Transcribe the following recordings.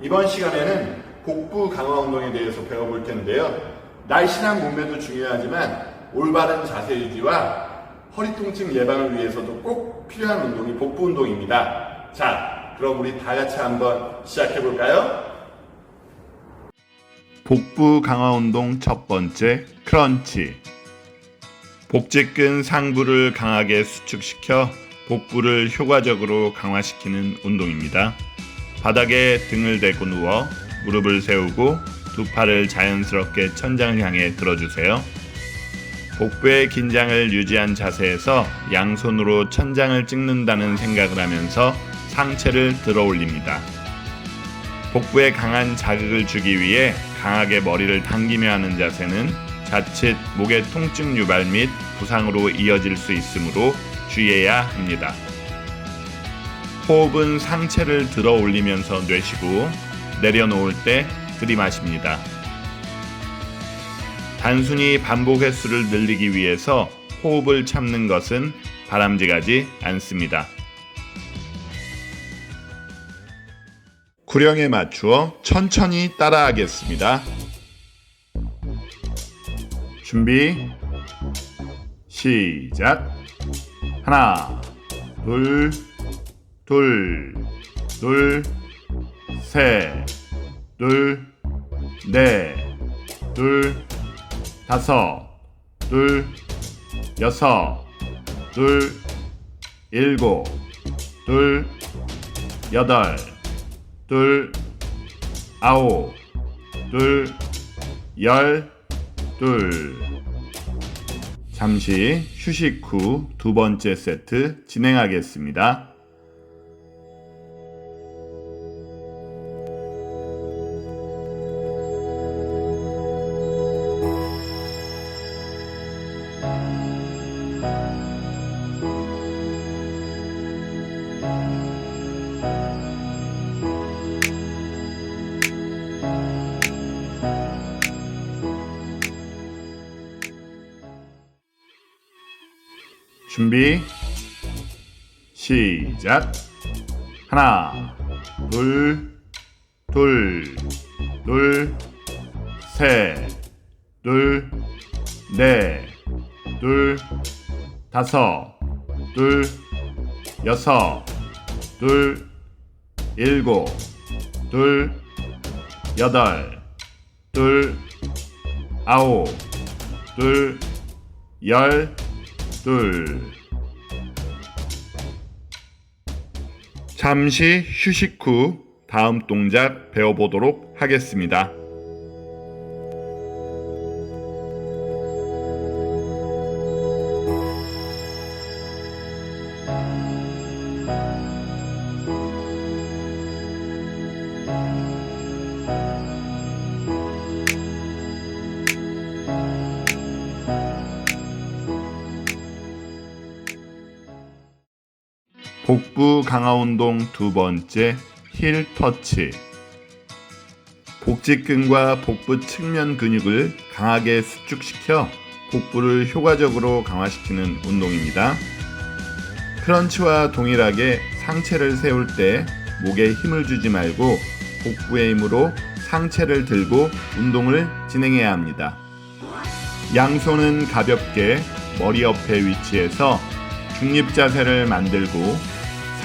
이번 시간에는 복부 강화 운동에 대해서 배워볼 텐데요. 날씬한 몸매도 중요하지만 올바른 자세 유지와 허리 통증 예방을 위해서도 꼭 필요한 운동이 복부 운동입니다. 자, 그럼 우리 다 같이 한번 시작해 볼까요? 복부 강화 운동 첫 번째 크런치. 복직근 상부를 강하게 수축시켜 복부를 효과적으로 강화시키는 운동입니다. 바닥에 등을 대고 누워 무릎을 세우고 두 팔을 자연스럽게 천장을 향해 들어주세요. 복부의 긴장을 유지한 자세에서 양손으로 천장을 찍는다는 생각을 하면서 상체를 들어 올립니다. 복부에 강한 자극을 주기 위해 강하게 머리를 당기며 하는 자세는 자칫 목의 통증 유발 및 부상으로 이어질 수 있으므로 주의해야 합니다. 호흡은 상체를 들어 올리면서 내쉬고 내려놓을 때 들이마십니다. 단순히 반복 횟수를 늘리기 위해서 호흡을 참는 것은 바람직하지 않습니다. 구령에 맞추어 천천히 따라하겠습니다. 준비, 시작. 하나, 둘, 둘, 둘, 셋, 둘, 넷, 둘, 다섯, 둘, 여섯, 둘, 일곱, 둘, 여덟, 둘, 아홉, 둘, 열, 둘. 잠시 휴식 후 두 번째 세트 진행하겠습니다. 준비 시작. 하나 둘둘둘셋둘넷둘 다섯 둘 여섯 둘 일곱 둘 여덟 둘 아홉 둘열 둘. 잠시 휴식 후 다음 동작 배워보도록 하겠습니다. 복부 강화 운동 두 번째 힐 터치. 복직근과 복부 측면 근육을 강하게 수축시켜 복부를 효과적으로 강화시키는 운동입니다. 크런치와 동일하게 상체를 세울 때 목에 힘을 주지 말고 복부의 힘으로 상체를 들고 운동을 진행해야 합니다. 양손은 가볍게 머리 옆에 위치해서 중립 자세를 만들고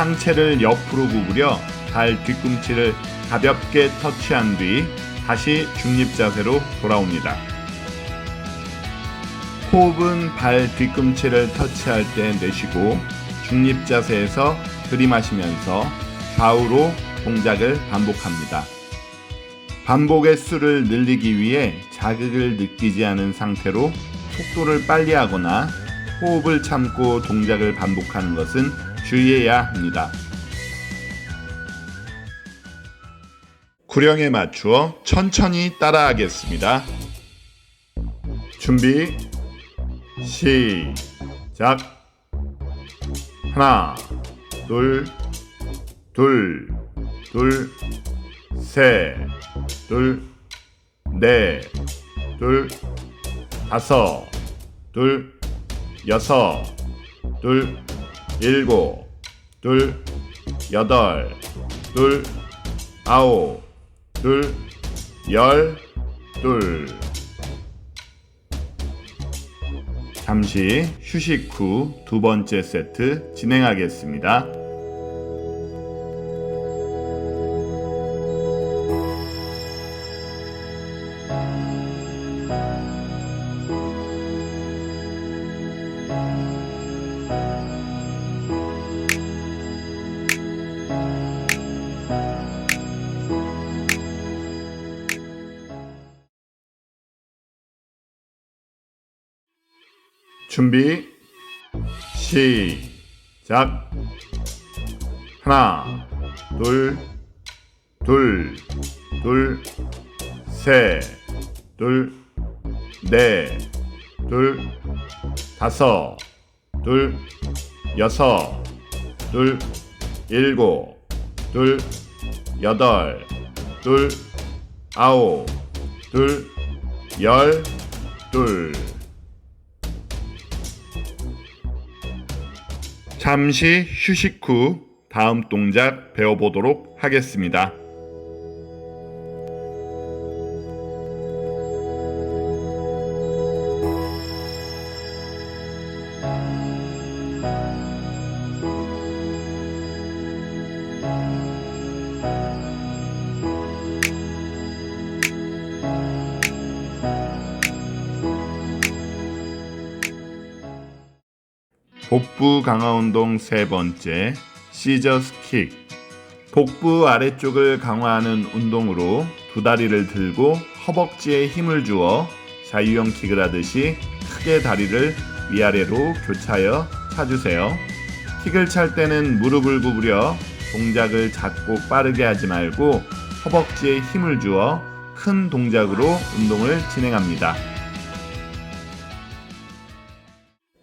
상체를 옆으로 구부려 발 뒤꿈치를 가볍게 터치한 뒤 다시 중립 자세로 돌아옵니다. 호흡은 발 뒤꿈치를 터치할 때 내쉬고 중립 자세에서 들이마시면서 좌우로 동작을 반복합니다. 반복의 수를 늘리기 위해 자극을 느끼지 않은 상태로 속도를 빨리 하거나 호흡을 참고 동작을 반복하는 것은 주의해야 합니다. 구령에 맞추어 천천히 따라하겠습니다. 준비, 시작. 하나, 둘, 둘, 둘, 셋, 둘, 넷, 둘, 다섯, 둘, 여섯, 둘, 일곱, 둘, 여덟, 둘, 아홉, 둘, 열, 둘. 잠시 휴식 후 두 번째 세트 진행하겠습니다. 준비 시작. 하나 둘 둘 둘 셋 둘 넷 둘 다섯 둘 여섯 둘 일곱 둘 여덟 둘 아홉 둘 열 둘 잠시 휴식 후 다음 동작 배워보도록 하겠습니다. 복부 강화 운동 세 번째 시저스 킥 복부 아래쪽을 강화하는 운동으로 두 다리를 들고 허벅지에 힘을 주어 자유형 킥을 하듯이 크게 다리를 위아래로 교차하여 차주세요. 킥을 찰 때는 무릎을 구부려 동작을 작고 빠르게 하지 말고 허벅지에 힘을 주어 큰 동작으로 운동을 진행합니다.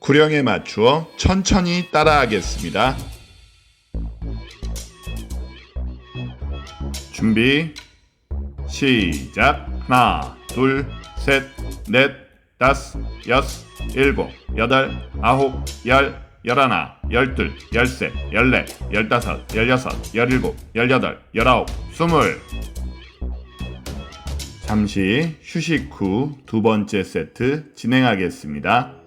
구령에 맞추어 천천히 따라하겠습니다. 준비 시작 하나 둘셋넷 다섯 여섯 일곱 여덟 아홉 열 열하나 열둘 열셋 열넷 열다섯 열여섯 열일곱 열여덟 열아홉 스물 잠시 휴식 후 두 번째 세트 진행하겠습니다.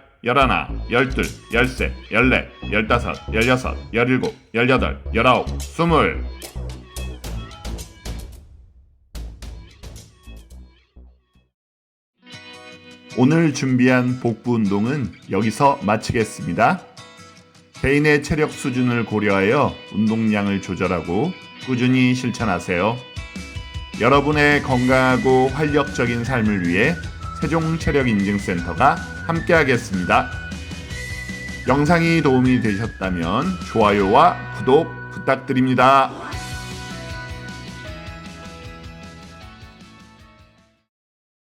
열하나 열둘 열셋 열넷 열다섯 열여섯 열일곱 열여덟 열아홉 스물 오늘 준비한 복부 운동은 여기서 마치겠습니다. 개인의 체력 수준을 고려하여 운동량을 조절하고 꾸준히 실천하세요. 여러분의 건강하고 활력적인 삶을 위해 세종체력인증센터가 함께하겠습니다. 영상이 도움이 되셨다면 좋아요와 구독 부탁드립니다.